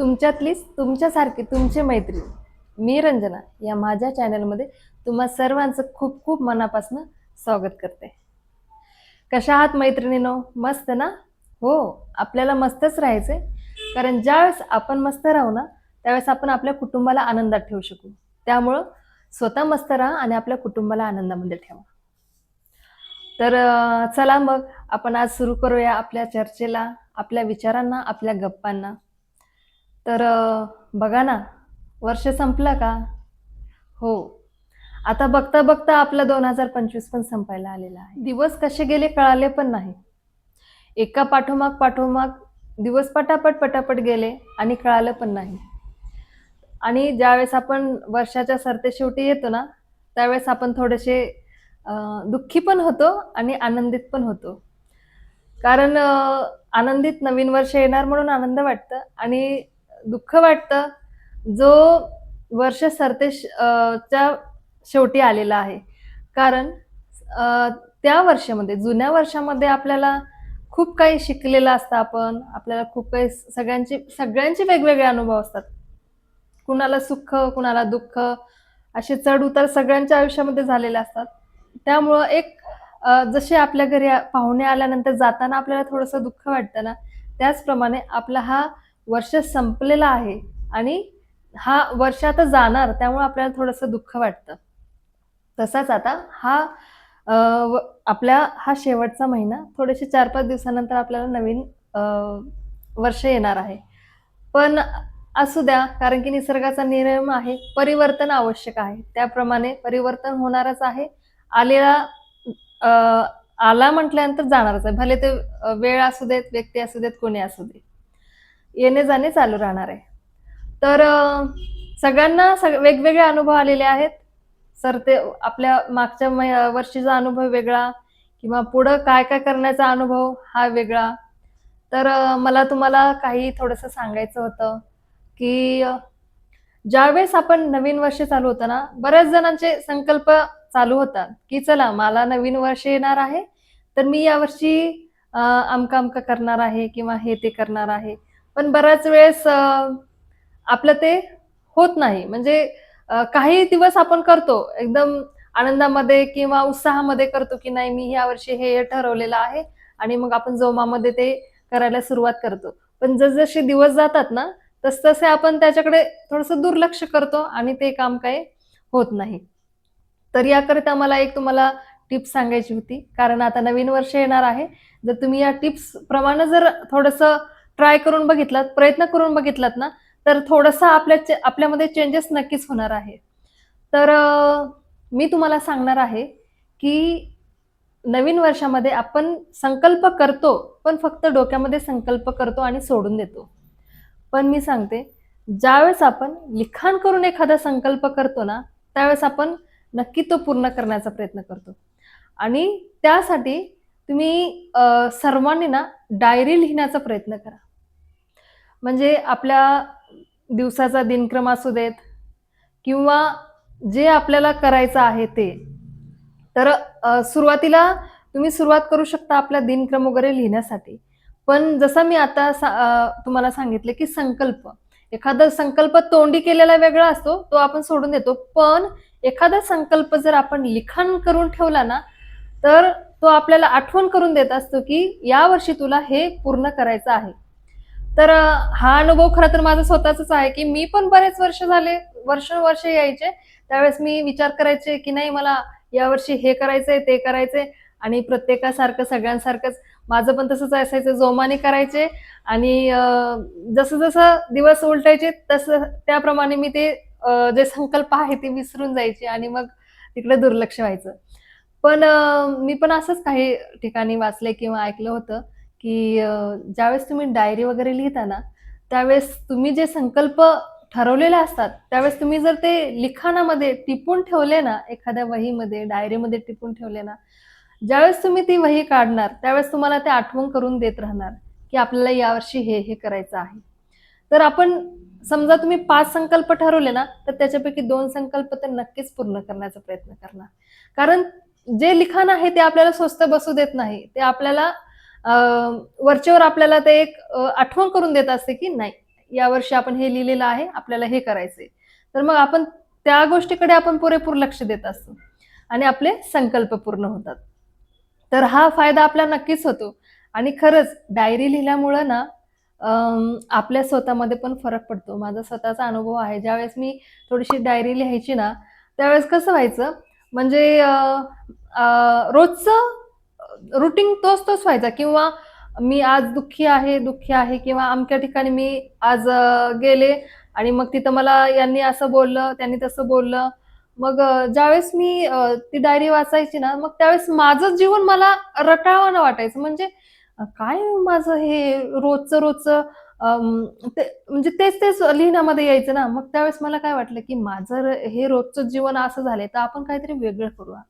तुमच्यातलीच तुमच्यासारखी तुमची मैत्रीण मी रंजना या माझ्या चॅनलमध्ये तुम्हा सर्वांचं खूप खूप मनापासून स्वागत करते. कशा आहात मैत्रिणीनो? मस्त ना? हो आपल्याला मस्तच राहायचंय. कारण ज्यावेळेस आपण मस्त राहू ना त्यावेळेस आपण आपल्या कुटुंबाला आनंदात ठेवू शकू. त्यामुळं स्वतः मस्त राहा आणि आपल्या कुटुंबाला आनंदामध्ये ठेवा. तर चला मग आपण आज सुरू करूया आपल्या चर्चेला आपल्या विचारांना आपल्या गप्पांना. तर बघा ना वर्ष संपलं का? हो. आता बघता बघता आपलं दोन हजार पंचवीस पण संपायला आलेला आहे. दिवस कसे गेले कळाले पण नाही. एका पाठोमाग पाठोमाग दिवस पटापट पटापट गेले आणि कळालं पण नाही. आणि ज्यावेळेस आपण वर्षाच्या सरते शेवटी येतो ना त्यावेळेस आपण थोडेसे दुःखी पण होतो आणि आनंदित पण होतो. कारण आनंदित नवीन वर्ष येणार म्हणून आनंद वाटतं आणि दुःख वाटतं. जो वर्ष सरते च्या शेवटी आलेला आहे. कारण त्या वर्षामध्ये जुन्या वर्षामध्ये आपल्याला खूप काही शिकलेलं असतं आपण. आपल्याला खूप काही सगळ्यांचे सगळ्यांचे वेगवेगळे अनुभव असतात. कुणाला सुख कुणाला दुःख असे चढ उतार सगळ्यांच्या आयुष्यामध्ये झालेले असतात. त्यामुळं एक जसे आपल्या घरी पाहुणे आल्यानंतर जाताना आपल्याला थोडंसं दुःख वाटतं ना त्याचप्रमाणे आपला हा वर्ष संपलेला आहे आणि हा वर्ष आता जाणार त्यामुळे आपल्याला थोडंसं दुःख वाटतं. तसाच आता हा व- आपल्या हा शेवटचा महिना थोडेसे चार पाच दिवसानंतर आपल्याला नवीन वर्ष येणार आहे. पण असू द्या कारण की निसर्गाचा नियम आहे परिवर्तन आवश्यक आहे. त्याप्रमाणे परिवर्तन होणारच आहे. आलेला आला म्हटल्यानंतर जाणारच आहे. भले ते वेळ असू देत व्यक्ती असू देत कोणी असू दे येणे जाणे चालू राहणार आहे. तर सगळ्यांना सग वेगवेगळे अनुभव आलेले आहेत. सर ते आपल्या मागच्या वर्षीचा अनुभव वेगळा किंवा पुढं काय काय करण्याचा अनुभव हा वेगळा. तर मला तुम्हाला काही थोडंसं सांगायचं होतं की ज्यावेळेस आपण नवीन वर्ष चालू होतं ना बऱ्याच जणांचे संकल्प चालू होतात की चला मला नवीन वर्ष येणार आहे तर मी यावर्षी अमका अमका करणार आहे किंवा हे ते करणार आहे. पण बऱ्याच वेळेस आपलं ते होत नाही. म्हणजे काही दिवस आपण करतो एकदम आनंदामध्ये किंवा उत्साहामध्ये करतो की नाही मी या वर्षी हे ठरवलेलं आहे आणि मग आपण जोमामध्ये ते करायला सुरुवात करतो. पण जसजसे दिवस जातात ना तसतसे आपण त्याच्याकडे थोडंसं दुर्लक्ष करतो आणि ते काम काही होत नाही. तर याकरिता मला एक तुम्हाला टिप्स सांगायची होती. कारण आता नवीन वर्ष येणार आहे. जर तुम्ही या टिप्स प्रमाणे जर थोडंसं ट्राय करून बघितलात प्रयत्न करून बघितलात ना तर थोडंसं आपल्या चे- आपल्यामध्ये चेंजेस नक्कीच होणार आहे. तर मी तुम्हाला सांगणार आहे की नवीन वर्षामध्ये आपण संकल्प करतो पण फक्त डोक्यामध्ये संकल्प करतो आणि सोडून देतो. पण मी सांगते ज्यावेळेस आपण लिखाण करून एखादा संकल्प करतो ना त्यावेळेस आपण नक्की तो पूर्ण करण्याचा प्रयत्न करतो. आणि त्यासाठी तुम्ही सर्वांनी ना डायरी लिहिण्याचा प्रयत्न करा. म्हणजे आपल्या दिवसाचा दिनक्रम असू देत किंवा जे आपल्याला करायचं आहे ते. तर सुरुवातीला तुम्ही सुरुवात करू शकता आपला दिनक्रम वगैरे लिहिण्यासाठी. पण जसं मी आता सा- तुम्हाला सांगितले की संकल्प. एखादा संकल्प तोंडी केलेला वेगळा असतो तो आपण सोडून देतो. पण एखादा संकल्प जर आपण लिखाण करून ठेवला ना तर तो आपल्याला आठवण करून देत असतो की यावर्षी तुला हे पूर्ण करायचं आहे. तर हा अनुभव खरं तर माझा स्वतःचाच आहे की मी पण बरेच वर्ष झाले वर्ष वर्ष यायचे. त्यावेळेस मी विचार करायचे की नाही मला यावर्षी हे करायचंय ते करायचंय आणि प्रत्येकासारखं सगळ्यांसारखंच. माझं पण तसंच असायचं जोमाने करायचे आणि जसं जसं दिवस उलटायचे तसं त्याप्रमाणे मी ते जे संकल्प आहे ते विसरून जायचे आणि मग तिकडे दुर्लक्ष व्हायचं. पण मी पण असंच काही ठिकाणी वाचले किंवा ऐकलं होतं. की ज्यावेळेस तुम्ही डायरी वगैरे लिहिता ना त्यावेळेस तुम्ही जे संकल्प ठरवलेले असतात त्यावेळेस तुम्ही जर ते लिखाणामध्ये टिपून ठेवले ना एखाद्या वहीमध्ये डायरीमध्ये टिपून ठेवले ना ज्यावेळेस तुम्ही ती वही काढणार त्यावेळेस तुम्हाला ते आठवण करून देत राहणार की आपल्याला यावर्षी हे हे करायचं आहे. तर आपण समजा तुम्ही पाच संकल्प ठरवले ना तर त्याच्यापैकी दोन संकल्प तर नक्कीच पूर्ण करण्याचा प्रयत्न करणार. कारण जे लिखाण आहे ते आपल्याला स्वस्त बसू देत नाही ते आपल्याला वरच्यावर आपल्याला ते एक आठवण करून देत असते की नाही यावर्षी आपण हे लिहिलेलं आहे आपल्याला हे करायचंय. तर मग आपण त्या गोष्टीकडे आपण पुरेपूर लक्ष देत असतो आणि आपले संकल्प पूर्ण होतात. तर हा फायदा आपला नक्कीच होतो. आणि खरंच डायरी लिहिल्यामुळं ना आपल्या स्वतःमध्ये पण फरक पडतो. माझा स्वतःचा अनुभव आहे. ज्यावेळेस मी थोडीशी डायरी लिहायची ना त्यावेळेस कसं व्हायचं? म्हणजे रोजचं रुटीन तोच तोच व्हायचा. किंवा मी आज दुःखी आहे दुःखी आहे किंवा अमक्या ठिकाणी मी आज गेले आणि मग तिथं मला यांनी असं बोललं त्यांनी तसं बोललं. मग ज्यावेळेस मी ती डायरी वाचायची ना मग त्यावेळेस माझं जीवन मला रटाळवानं वाटायचं. म्हणजे काय माझं हे रोजचं रोजचं ते म्हणजे तेच तेच लिहिण्यामध्ये यायचं ना. मग त्यावेळेस मला काय वाटलं की माझं हे रोजचं जीवन असं झालंय तर आपण काहीतरी वेगळं करूया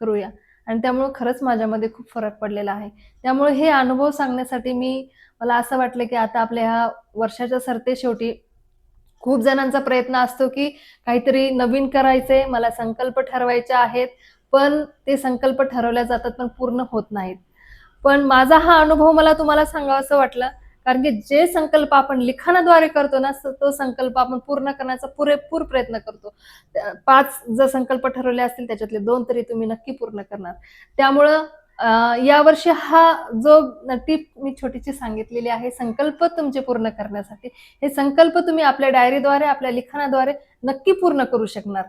करूया. आणि त्यामुळं खरंच माझ्यामध्ये खूप फरक पडलेला आहे. त्यामुळे हे अनुभव सांगण्यासाठी मी मला असं वाटलं की आता आपल्या ह्या वर्षाच्या सरते शेवटी खूप जणांचा प्रयत्न असतो की काहीतरी नवीन करायचे मला संकल्प ठरवायचे आहेत पण ते संकल्प ठरवल्या जातात पण पूर्ण होत नाहीत. पण माझा हा अनुभव मला तुम्हाला सांगावा असं वाटलं कारण की जे संकल्प आपण लिखाणाद्वारे करतो ना तो संकल्प आपण पूर्ण करण्याचा पुरेपूर प्रयत्न करतो. पाच जर संकल्प ठरवले असतील त्याच्यातले दोन तरी तुम्ही नक्की पूर्ण करणार. त्यामुळं यावर्षी हा जो टीप मी छोटीशी सांगितलेली आहे संकल्प तुमचे पूर्ण करण्यासाठी हे संकल्प तुम्ही आपल्या डायरीद्वारे आपल्या लिखाणाद्वारे नक्की पूर्ण करू शकणार.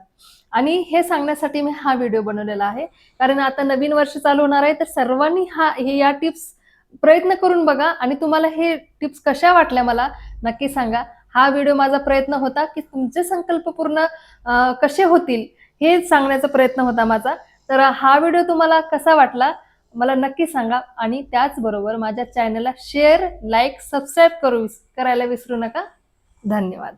आणि हे सांगण्यासाठी मी हा व्हिडिओ बनवलेला आहे. कारण आता नवीन वर्ष चालू होणार आहे तर सर्वांनी हा हे या टिप्स प्रयत्न करून बघा आणि तुम्हाला हे टिप्स कशा वाटल्या मला नक्की सांगा. हा व्हिडिओ माझा प्रयत्न होता की तुमचे संकल्प पूर्ण कसे होतील हे सांगण्याचा प्रयत्न होता माझा. तर हा व्हिडिओ तुम्हाला कसा वाटला मला नक्की सांगा आणि त्याचबरोबर माझ्या चॅनलला शेअर लाईक सबस्क्राईब करू करायला विसरू नका. धन्यवाद.